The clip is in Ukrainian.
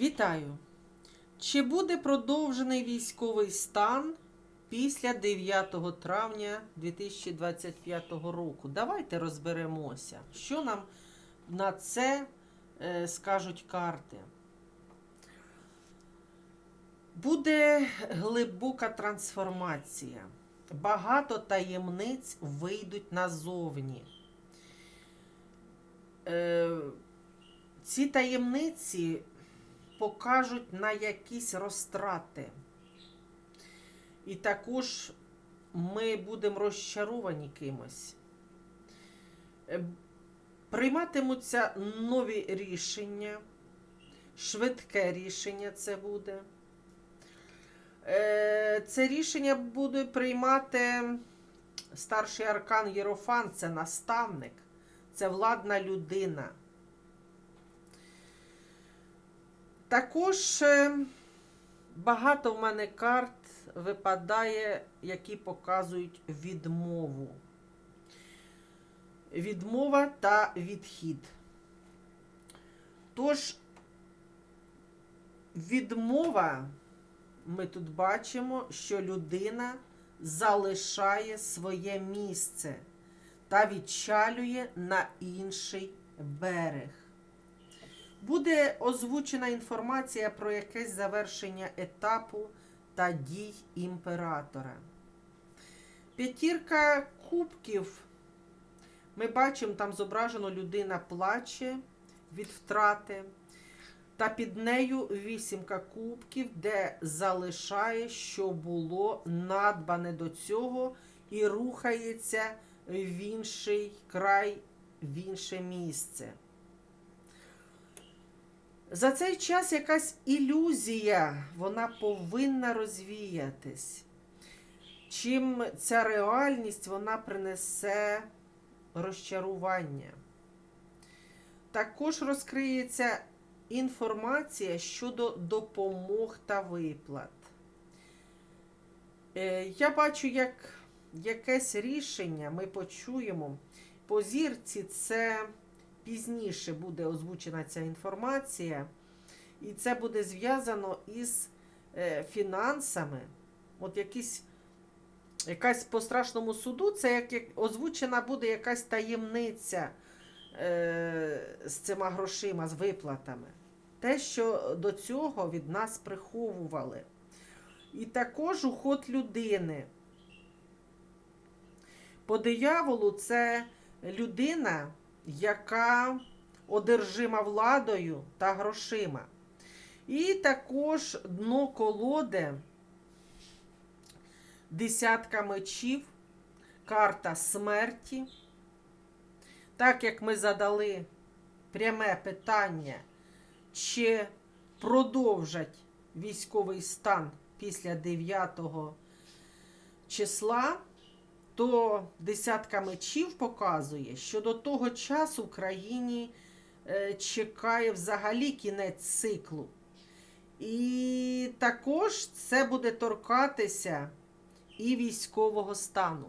Вітаю! Чи буде продовжений військовий стан після 9 травня 2025 року? Давайте розберемося, що нам на це е, скажуть карти. Буде глибока трансформація. Багато таємниць вийдуть назовні. Е, ці таємниці покажуть на якісь розтрати. І також ми будемо розчаровані кимось. Е, Прийматимуться нові рішення, швидке рішення це буде. Е, Це рішення буде приймати старший аркан Єрофан, це наставник, це владна людина. Також е, багато в мене карт випадає, які показують відмову. Відмова та відхід. Тож, відмова, ми тут бачимо, що людина залишає своє місце та відчалює на інший берег. Буде озвучена інформація про якесь завершення етапу та дій імператора. П'ятірка кубків. Ми бачимо, там зображено людина плаче від втрати. Та під нею вісімка кубків, де залишає, що було надбане до цього, і рухається в інший край, в інше місце. За цей час якась ілюзія, вона повинна розвіятись. Чим ця реальність вона принесе розчарування. Також розкриється інформація щодо допомог та виплат. Е, Я бачу, як якесь рішення ми почуємо. По зірці це пізніше буде озвучена ця інформація, і це буде зв'язано із е, фінансами. От якісь, якась по страшному суду, це як, озвучена буде якась таємниця е, з цими грошима, з виплатами. Те, що до цього від нас приховували. І також уход людини. По дияволу це людина, яка одержима владою та грошима. І також дно колоди, десятка мечів, карта смерті. Так як ми задали пряме питання, чи продовжать військовий стан після 9 числа, то десятка мечів показує, що до того часу в країні е, чекає взагалі кінець циклу. І також це буде торкатися і військового стану.